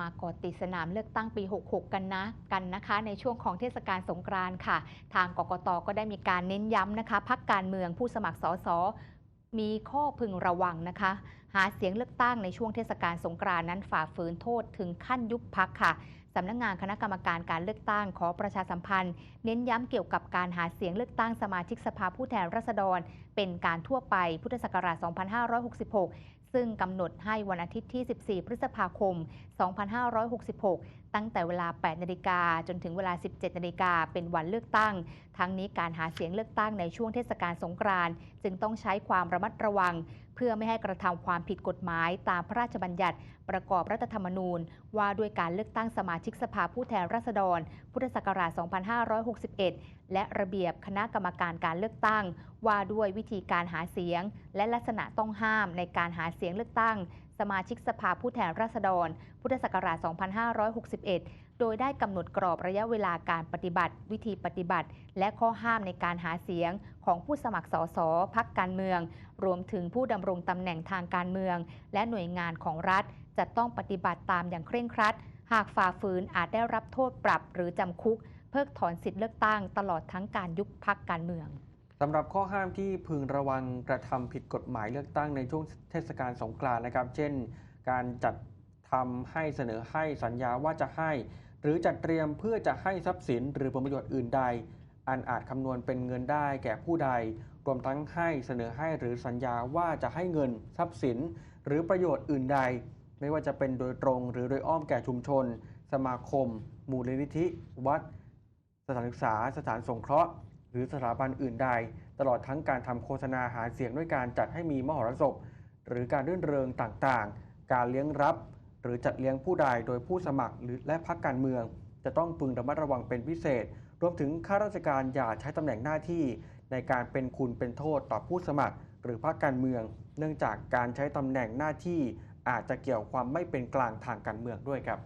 มากอติดสนามเลือกตั้งปี 66 กันนะกันนะคะ ในช่วงของเทศกาลสงกรานต์ค่ะ ทางกกตก็ได้มีการเน้นย้ำนะคะพักการเมืองผู้สมัครสสมีข้อพึงระวังนะคะาเสียงเลือกตั้งในช่วงเทศกาลสงกรานนั้นฝ่าฝืนโทษถึงขั้นยุบพักค่ะสำนักงงานคณะกรรมการการเลือกตั้งขอประชาสัมพันธ์ เน้นย้ำเกี่ยวกับการหาเสียงเลือกตั้งสมาชิกสภาผู้แทนราษฎร เป็นการทั่วไปพุทธศักราช 2566 ซึ่งกำหนดให้วันอาทิตย์ที่ 14 พฤษภาคม 2566 ตั้งแต่เวลา 8 นาฬิกาจนถึงเวลา 17 นาฬิกาเป็นวันเลือกตั้ง ทั้งนี้การหาเสียงเลือกตั้งในช่วงเทศกาลสงกรานต์จึงต้องใช้ความระมัดระวัง เพื่อไม่ให้กระทำความผิดกฎหมายตามพระราชบัญญัติประกอบรัฐธรรมนูญ ว่าด้วยการเลือกตั้งสมาชิกสภาผู้แทนราษฎร พุทธศักราช 2561 และระเบียบคณะกรรมการการเลือกตั้ง ว่าด้วยวิธีการหาเสียง และลักษณะต้องห้ามในการหาเสียงเลือกตั้ง สมาชิกสภาผู้แทนราษฎร พุทธศักราช 2561 โดยได้กำหนดกรอบระยะเวลาการปฏิบัติ วิธีปฏิบัติ และข้อห้ามในการหาเสียงของผู้สมัครสสพักการเมือง รวมถึงผู้ดำรงตำแหน่งทางการเมือง และหน่วยงานของรัฐ จะต้องปฏิบัติตามอย่างเคร่งครัด หากฝ่าฝืนอาจได้รับโทษปรับหรือจำคุก เพิกถอนสิทธิเลือกตั้งตลอดทั้งการยุบพักการเมืองสำหรับข้อห้ามที่พึงระวังกระทำผิดกฎหมายเลือกตั้งในช่วงเทศกาลสงกรานต์นะครับ เช่น การจัดทำให้เสนอให้สัญญาว่าจะให้ หรือจัดเตรียมเพื่อจะให้ทรัพย์สินหรือผลประโยชน์อื่นใด อันอาจคำนวณเป็นเงินได้แก่ผู้ใด รวมทั้งให้เสนอให้หรือสัญญาว่าจะให้เงินทรัพย์สิน หรือประโยชน์อื่นใด ไม่ว่าจะเป็นโดยตรงหรือโดยอ้อมแก่ชุมชน สมาคม มูลนิธิ วัด สถานศึกษา สถานสงเคราะห์ หรือสถาบันอื่นใด ตลอดทั้งการทำโฆษณาหาเสียงด้วยการจัดให้มีมหรสพ หรือการรื่นเริงต่างๆ การเลี้ยงรับ หรือจัดเลี้ยงผู้ใดโดยผู้สมัครหรือและพรรคการเมือง จะต้องพึงระมัดระวังเป็นพิเศษ รวมถึงข้าราชการอย่าใช้ตำแหน่งหน้าที่ ในการเป็นคุณเป็นโทษต่อผู้สมัคร หรือพรรคการเมือง เนื่องจากการใช้ตำแหน่งหน้าที่อาจจะเกี่ยวความไม่เป็นกลางทางการเมืองด้วยครับ